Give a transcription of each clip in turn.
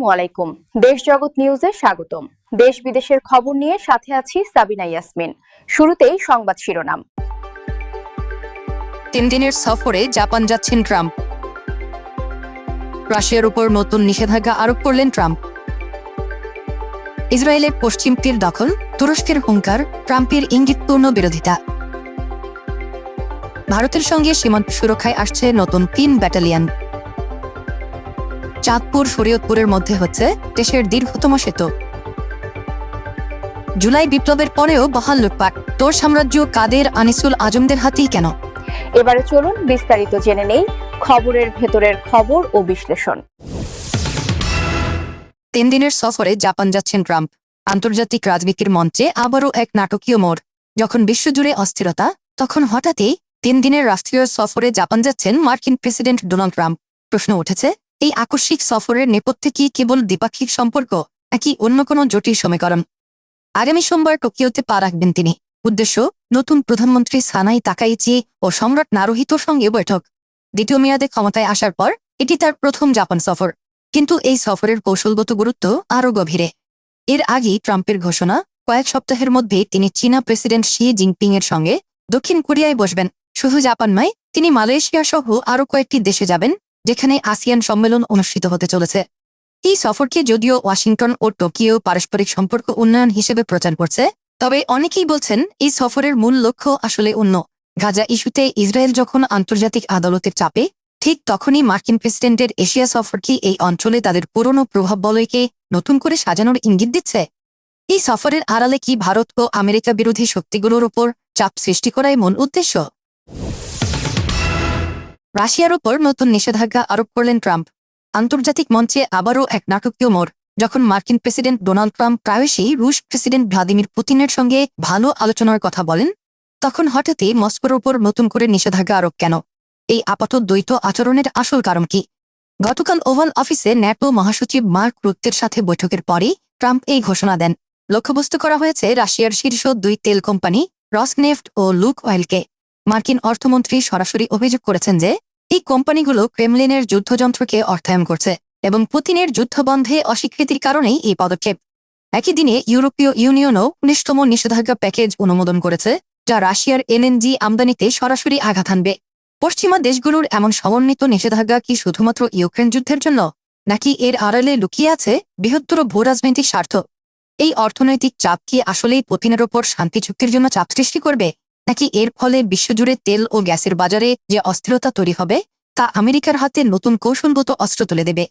আসসালামু আলাইকুম। দেশ জগৎ নিউজে স্বাগতম। দেশ বিদেশের খবর নিয়ে সাথে আছি সাবিনা ইয়াসমিন। শুরুতেই সংবাদ শিরোনাম। তিন দিনের সফরে জাপান যাচ্ছেন ট্রাম্প। রাশিয়ার উপর নতুন নিষেধাজ্ঞা আরোপ করলেন ট্রাম্প। ইসরায়েলের পশ্চিম তীর দখল, তুরস্কের হুঙ্কার, ট্রাম্পের ইঙ্গিতপূর্ণ বিরোধিতা। ভারতের সঙ্গে সীমান্ত সুরক্ষায় আসছে নতুন তিন ব্যাটালিয়ন। চাঁদপুর শরীয়তপুরের মধ্যে হচ্ছে দেশের দীর্ঘতম সেতু। জুলাই বিপ্লবের পরেও বহাল লুটপাট। তোর সাম্রাজ্য কাদের আনিসুল আজমদের হাতেই কেন? এবারে চলুন বিস্তারিত জেনে নেই খবরের ভেতরের খবর ও বিশ্লেষণ। তিন দিনের সফরে জাপান যাচ্ছেন ট্রাম্প। আন্তর্জাতিক রাজনীতির মঞ্চে আবারও এক নাটকীয় মোড়। যখন বিশ্বজুড়ে অস্থিরতা তখন হঠাৎই তিন দিনের রাষ্ট্রীয় সফরে জাপান যাচ্ছেন মার্কিন প্রেসিডেন্ট ডোনাল্ড ট্রাম্প। প্রশ্ন উঠেছে এই আকস্মিক সফরের নেপথ্যে কি কেবল দ্বিপাক্ষিক সম্পর্ক, নাকি অন্য কোনো জটিল সমীকরণ? আগামী সোমবার টোকিওতে পা রাখবেন তিনি। উদ্দেশ্য, নতুন প্রধানমন্ত্রী সানাই তাকাইচি ও সম্রাট নারোহিতোর সঙ্গে বৈঠক। দ্বিতীয় মেয়াদে ক্ষমতায় আসার পর এটি তার প্রথম জাপান সফর। কিন্তু এই সফরের কৌশলগত গুরুত্ব আরও গভীরে। এর আগেই ট্রাম্পের ঘোষণা, কয়েক সপ্তাহের মধ্যে তিনি চীনা প্রেসিডেন্ট শি জিনপিং এর সঙ্গে দক্ষিণ কোরিয়ায় বসবেন। শুধু জাপান নয়, তিনি মালয়েশিয়া সহ আরও কয়েকটি দেশে যাবেন যেখানে আসিয়ান সম্মেলন অনুষ্ঠিত হতে চলেছে। এই সফরকে যদিও ওয়াশিংটন ও টোকিও পারস্পরিক সম্পর্ক উন্নয়ন হিসেবে প্রচার করছে, তবে অনেকেই বলছেন এই সফরের মূল লক্ষ্য আসলে অন্য। গাজা ইস্যুতে ইসরায়েল যখন আন্তর্জাতিক আদালতের চাপে, ঠিক তখনই মার্কিন প্রেসিডেন্টের এশিয়া সফর কি এই অঞ্চলে তাদের পুরনো প্রভাব বলয়কে নতুন করে সাজানোর ইঙ্গিত দিচ্ছে? এই সফরের আড়ালে কি ভারত ও আমেরিকা বিরোধী শক্তিগুলোর ওপর চাপ সৃষ্টি করাই মূল উদ্দেশ্য? রাশিয়ার ওপর নতুন নিষেধাজ্ঞা আরোপ করলেন ট্রাম্প। আন্তর্জাতিক মঞ্চে আবারও এক নাটকীয় মোড়, যখন মার্কিন প্রেসিডেন্ট ডোনাল্ড ট্রাম্প প্রায়শই রুশ প্রেসিডেন্ট ভ্লাদিমির পুতিনের সঙ্গে ভালো আলোচনার কথা বলেন, তখন হঠাৎই মস্কোর ওপর নতুন করে নিষেধাজ্ঞা আরোপ কেন? এই আপাত দ্বৈত আচরণের আসল কারণ কি? গতকাল ওভাল অফিসে ন্যাটো মহাসচিব মার্ক রুত্তের সাথে বৈঠকের পরেই ট্রাম্প এই ঘোষণা দেন। লক্ষ্যবস্তু করা হয়েছে রাশিয়ার শীর্ষ দুই তেল কোম্পানি, রসনেফট ও লুক অয়েলকে। মার্কিন অর্থমন্ত্রী সরাসরি অভিযোগ করেছেন যে, এই কোম্পানিগুলো ক্রেমলিনের যুদ্ধযন্ত্রকে অর্থায়ন করছে এবং পুতিনের যুদ্ধবন্ধে অস্বীকৃতির কারণেই এই পদক্ষেপ। একই দিনে ইউরোপীয় ইউনিয়নও উনিশতম নিষেধাজ্ঞা প্যাকেজ অনুমোদন করেছে, যা রাশিয়ার এনএনজি আমদানিতে সরাসরি আঘাত আনবে পশ্চিমা দেশগুলোর এমন সমন্বিত নিষেধাজ্ঞা কি শুধুমাত্র ইউক্রেন যুদ্ধের জন্য, নাকি এর আড়ালে লুকিয়ে আছে বৃহত্তর ভূরাজনৈতিক স্বার্থ? এই অর্থনৈতিক চাপ কি আসলেই পুতিনের ওপর শান্তি চুক্তির জন্য চাপ সৃষ্টি করবে? নাকি এর ফলে বিশ্বজুড়ে তেল ও গ্যাসের বাজারে যে অস্থিরতা তৈরি হবে, তা আমেরিকার হাতে নতুন কৌশলগত অস্ত্র তুলে দেবে।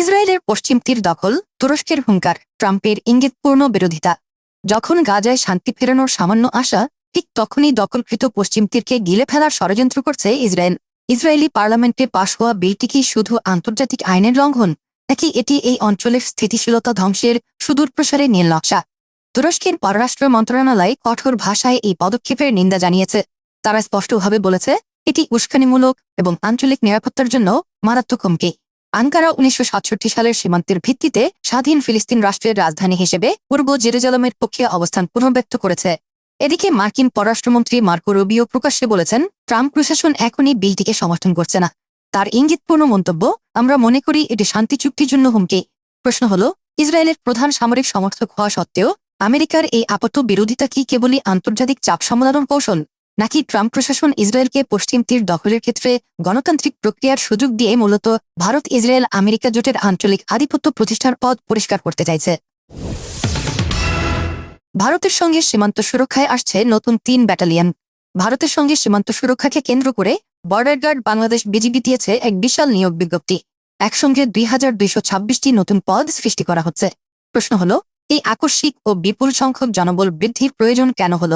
ইসরায়েলের পশ্চিম তীর দখল, তুরস্কের হুঙ্কার, ট্রাম্পের ইঙ্গিতপূর্ণ বিরোধিতা। যখন গাজায় শান্তি ফেরানোর সামান্য আশা, ঠিক তখনই দখলকৃত পশ্চিম তীরকে গিলে ফেলার ষড়যন্ত্র করছে ইসরায়েল। ইসরায়েলি পার্লামেন্টে পাশ হওয়া বিলটি কি শুধু আন্তর্জাতিক আইনের লঙ্ঘন, নাকি এটি এই অঞ্চলের স্থিতিশীলতা ধ্বংসের সুদূর প্রসারে নীল নকশা? তুরস্কের পররাষ্ট্র মন্ত্রণালয় কঠোর ভাষায় এই পদক্ষেপের নিন্দা জানিয়েছে। তারা স্পষ্টভাবে বলেছে, এটি উস্কানিমূলক এবং আঞ্চলিক নিরাপত্তার জন্য মারাত্মক হুমকি। আনকারা উনিশশো সালের সীমান্তের ভিত্তিতে স্বাধীন ফিলিস্তিন রাষ্ট্রের রাজধানী হিসেবে পূর্ব জেরুজালামের পক্ষে অবস্থান পুনর্ব্যক্ত করেছে। এদিকে মার্কিন পররাষ্ট্রমন্ত্রী মার্কো রুবিও প্রকাশ্যে বলেছেন, ট্রাম্প প্রশাসন এখনই বিলটিকে সমর্থন করছে না। তার ইঙ্গিতপূর্ণ মন্তব্য, আমরা মনে করি এটি শান্তি চুক্তির জন্য হুমকি। প্রশ্ন হল, ইসরায়েলের প্রধান সামরিক সমর্থক হওয়া সত্ত্বেও আমেরিকার এই আপত্ত বিরোধিতা কি কেবলই আন্তর্জাতিক চাপ সামলানোর কৌশল, নাকি ট্রাম্প প্রশাসন ইসরায়েলকে পশ্চিম তীর দখলের ক্ষেত্রে গণতান্ত্রিক প্রক্রিয়ার সুযোগ দিয়ে মূলত ভারত ইসরায়েল আমেরিকা জোটের আঞ্চলিক আধিপত্য প্রতিষ্ঠার পথ পরিষ্কার করতে চাইছে? ভারতের সঙ্গে সীমান্ত সুরক্ষায় আসছে নতুন তিন ব্যাটালিয়ন। ভারতের সঙ্গে সীমান্ত সুরক্ষাকে কেন্দ্র করে বর্ডার গার্ড বাংলাদেশ বিজিবি দিয়েছে এক বিশাল নিয়োগ বিজ্ঞপ্তি। একসঙ্গে দুই হাজার দুইশো ছাব্বিশটি নতুন পদ সৃষ্টি করা হচ্ছে। প্রশ্ন হল এই আকস্মিক ও বিপুল সংখ্যক জনবল বৃদ্ধির প্রয়োজন কেন হল?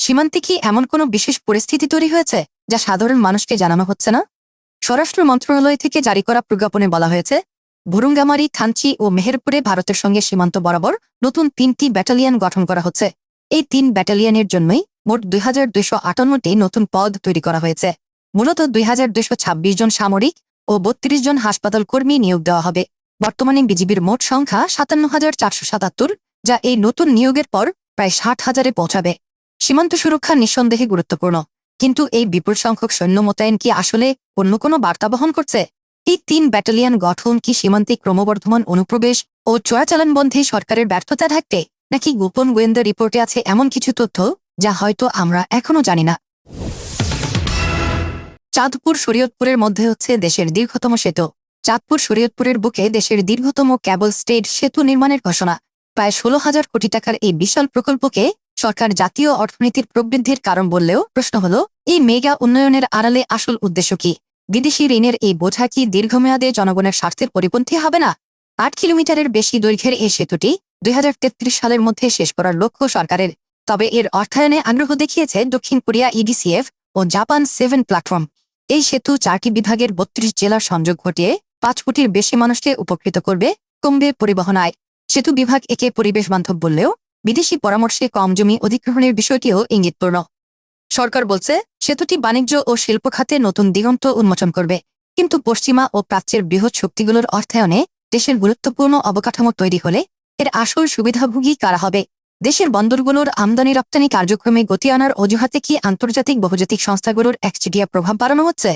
সীমান্তে কি এমন কোনো বিশেষ পরিস্থিতি তৈরি হয়েছে, যা সাধারণ মানুষকে জানানো হচ্ছে না? স্বরাষ্ট্র মন্ত্রণালয় থেকে জারি করা প্রজ্ঞাপনে বলা হয়েছে, ভুরুঙ্গামারি, থানচি ও মেহেরপুরে ভারতের সঙ্গে সীমান্ত বরাবর নতুন তিনটি ব্যাটালিয়ন গঠন করা হচ্ছে। এই তিন ব্যাটালিয়নের জন্যই মোট দুই নতুন পদ তৈরি করা হয়েছে। মূলত দুই হাজার দুইশো ছাব্বিশ জন সামরিক ও বত্রিশ জন হাসপাতাল কর্মী নিয়োগ দেওয়া হবে। বর্তমানে বিজিবির মোট সংখ্যা সাতান্ন হাজার চারশো সাতাত্তর, যা এই নতুন নিয়োগের পর প্রায় ষাট হাজারে পৌঁছাবে। সীমান্ত সুরক্ষা নিঃসন্দেহে গুরুত্বপূর্ণ। কিন্তু এই বিপুল সংখ্যক সৈন্য মোতায়েন কি আসলে অন্য কোনো বার্তা বহন করছে? এই তিন ব্যাটালিয়ন গঠন কি সীমান্তে ক্রমবর্ধমান অনুপ্রবেশ ও চোরাচালান বন্ধে সরকারের ব্যর্থতা থাকতে নাকি গোপন গোয়েন্দা রিপোর্টে আছে এমন কিছু তথ্য যা হয়তো আমরা এখনও জানি না? চাঁদপুর শরীয়তপুরের মধ্যে হচ্ছে দেশের দীর্ঘতম সেতু। চাঁদপুর শরীয়তপুরের বুকে দেশের দীর্ঘতম ক্যাবল স্টেট সেতু নির্মাণের ঘোষণা। প্রায় ষোলো হাজার কোটি টাকার এই বিশাল প্রকল্পকে সরকার জাতীয় অর্থনীতির প্রবৃদ্ধির কারণ বললেও প্রশ্ন হল, এই মেগা উন্নয়নের আড়ালে আসল উদ্দেশ্য কি? বিদেশি ঋণের এই বোঝা কি দীর্ঘমেয়াদে জনগণের স্বার্থের পরিপন্থী হবে না? আট কিলোমিটারের বেশি দৈর্ঘ্যের এই সেতুটি দুই হাজার তেত্রিশ সালের মধ্যে শেষ করার লক্ষ্য সরকারের। তবে এর অর্থায়নে আগ্রহ দেখিয়েছে দক্ষিণ কোরিয়া ইডিসিএফ ও জাপান সেভেন প্ল্যাটফর্ম। এই সেতু চারটি বিভাগের বত্রিশ জেলার সংযোগ ঘটিয়ে পাঁচ কোটির বেশি মানুষকে উপকৃত করবে কমবে পরিবহন আয় সেতু বিভাগ একে পরিবেশ বান্ধব বললেও বিদেশি পরামর্শে কম জমি অধিগ্রহণের বিষয়টিও ইঙ্গিতপূর্ণ। সরকার বলছে, সেতুটি বাণিজ্য ও শিল্প খাতে নতুন দিগন্ত উন্মোচন করবে। কিন্তু পশ্চিমা ও প্রাচ্যের বৃহৎ শক্তিগুলোর অর্থায়নে দেশের গুরুত্বপূর্ণ অবকাঠামো তৈরি হলে এর আসল সুবিধাভোগী কারা হবে? দেশের বন্দরগুলোর আমদানি রপ্তানি কার্যক্রমে গতি আনার অজুহাতে কি আন্তর্জাতিক বহুজাতিক সংস্থাগুলোর একচিটিয়া প্রভাব বাড়ানো হচ্ছে?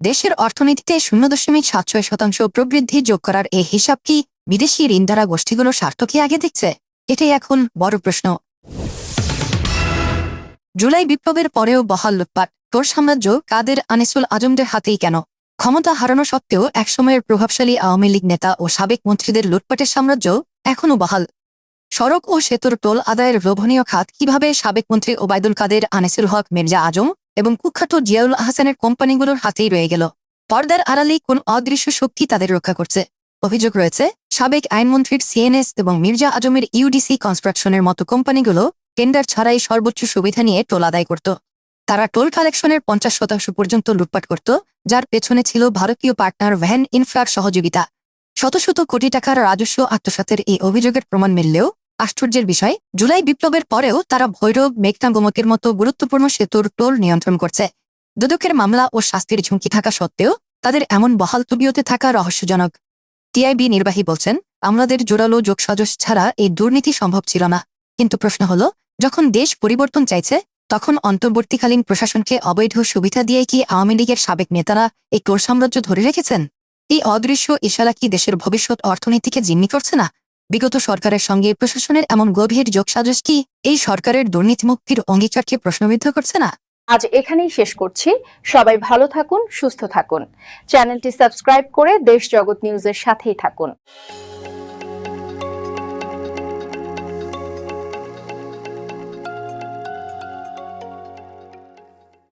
দেশের অর্থনীতিতে শূন্য দশমিক সাত ছয় শতাংশ প্রবৃদ্ধি যোগ করার এই হিসাব কি বিদেশি ঋণ দ্বারা গোষ্ঠীগুলোর স্বার্থকে আগে দেখছে? এটাই এখন বড় প্রশ্ন। জুলাই বিপ্লবের পরেও বহাল লুটপাট, তোর সাম্রাজ্য কাদের আনিসুল আজমদের হাতেই কেন? ক্ষমতা হারানো সত্ত্বেও একসময়ের প্রভাবশালী আওয়ামী লীগ নেতা ও সাবেক মন্ত্রীদের লুটপাটের সাম্রাজ্য এখনও বহাল। সড়ক ও সেতুর টোল আদায়ের লোভনীয় খাত কীভাবে সাবেক মন্ত্রী ওবায়দুল কাদের, আনিসুল হক, মির্জা আজম এবং কুখ্যাত জিয়াউল আহসানের কোম্পানিগুলোর হাতেই রয়ে গেল। পর্দার আড়ালেই কোন অদৃশ্য শক্তি তাদের রক্ষা করছে? অভিযোগ রয়েছে, সাবেক আইনমন্ত্রীর সিএনএস এবং মির্জা আজমের ইউডিসি কনস্ট্রাকশনের মতো কোম্পানিগুলো টেন্ডার ছাড়াই সর্বোচ্চ সুবিধা নিয়ে টোল আদায় করত। তারা টোল কালেকশনের পঞ্চাশ শতাংশ পর্যন্ত লুটপাট করত, যার পেছনে ছিল ভারতীয় পার্টনার ভ্যান ইনফ্রার সহযোগিতা। শত শত কোটি টাকার রাজস্ব আত্মসাতের এই অভিযোগের প্রমাণ মিললেও আশ্চর্যের বিষয়, জুলাই বিপ্লবের পরেও তারা ভৈরব মেঘনা গোমকের মতো গুরুত্বপূর্ণ সেতুর টোল নিয়ন্ত্রণ করছে। দুদকের মামলা ও শাস্তির ঝুঁকি থাকা সত্ত্বেও তাদের এমন বহাল তবিয়তে থাকা রহস্যজনক। টিআইবি নির্বাহী বলছেন, আমলাদের জোরালো যোগসাজশ ছাড়া এই দুর্নীতি সম্ভব ছিল না। কিন্তু প্রশ্ন হল, যখন দেশ পরিবর্তন চাইছে, তখন অন্তর্বর্তীকালীন প্রশাসনকে অবৈধ সুবিধা দিয়ে কি আওয়ামী লীগের সাবেক নেতারা এই কোর সাম্রাজ্য ধরে রেখেছেন? এই অদৃশ্য ইশারা কি দেশের ভবিষ্যৎ অর্থনীতিকে জিম্মি করছে না? বিগত সরকারের সঙ্গে প্রশাসনের এমন গভীর যোগসাজস কি এই সরকারের দুর্নীতিমুক্তির অঙ্গীকারকে প্রশ্নবিদ্ধ করছে না? আজ এখানেই শেষ করছি। সবাই ভালো থাকুন, সুস্থ থাকুন। চ্যানেলটি সাবস্ক্রাইব করে দেশ জগৎ নিউজের সাথেই থাকুন।